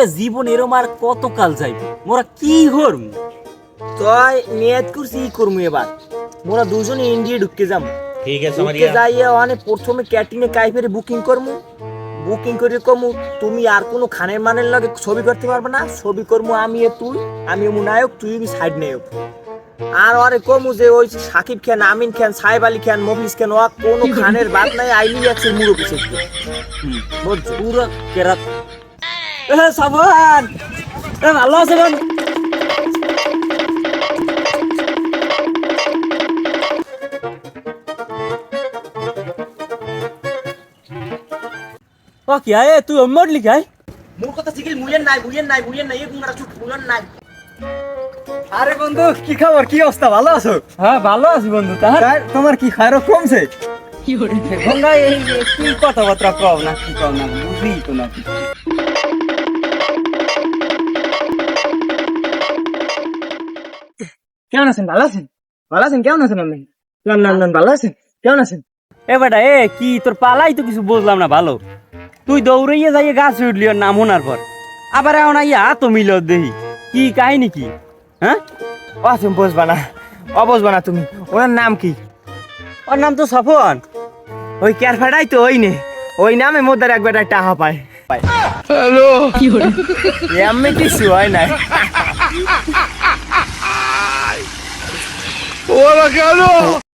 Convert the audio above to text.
এ জীবন এরম আর কত কাল যাইব? মোরা কি করম? তই নিয়ত করছি ই করমু এবার। মোরা দুজনে ইন্ডিয়া ঢুকে যাম। ঠিক আছে মারিয়া। যাইয়া প্রথমে ক্যাটিনে কাইফেরে বুকিং করমু। বুকিং করে কমু তুমি আর কোনো খানের মানের লগে ছবি করতে পারবে না। ছবি করমু আমি এ তুই আমি এমু নায়ক তুই আমি সাইড নায়ক। আর আরে কমু যে ওই সাকিব খান আমিন খান সাহেব আলী খান মফিজ খান ওয়া কোনো খানের বাদ নাই আইনি আছে মুরো পিছে বুঝছ পুরো কেরাত। সাবান ভালো আছে বল। ও কি আয় তুই অমর লিখাই মোর কথা শিখিল মুলেন নাই মুলেন নাই মুলেন নাই এ গুঙ্গারা চুপ মুলেন নাই। আরে বন্ধু কি খবর কি অবস্থা ভালো আছো? হ্যাঁ ভালো আছি বন্ধু তাহার তোমার কি খায়রো কমছে? গঙ্গা এই যে কি কথাবার্তা কও না কি কও না বুঝি তো না কেমন আছেন ভালো আছেন? ভালো আছেন কেমন আছেন আপনি? না না না ভালো আছেন? কেমন আছেন? এ বেটা এ কি তোর পালাই তো কিছু বুঝলাম না ভালো। তুই দৌড়াইয়ে যাইয়ে গাছ উঠলি ওর নাম শোনার পর। আবার এখন আইয়া তো মিল দেহি। কি কাহিনী কি? হ্যাঁ? ও তুমি বুঝবা না অবুঝবা না তুমি। ওনার নাম কি? ওর নাম তো সফন ওই ক্যারফাটাই তো ওই নে। ওই নামে মোদার এক বেটা টাহা পায়। হ্যালো। এমনি কিছু হয় না Bora, garoto!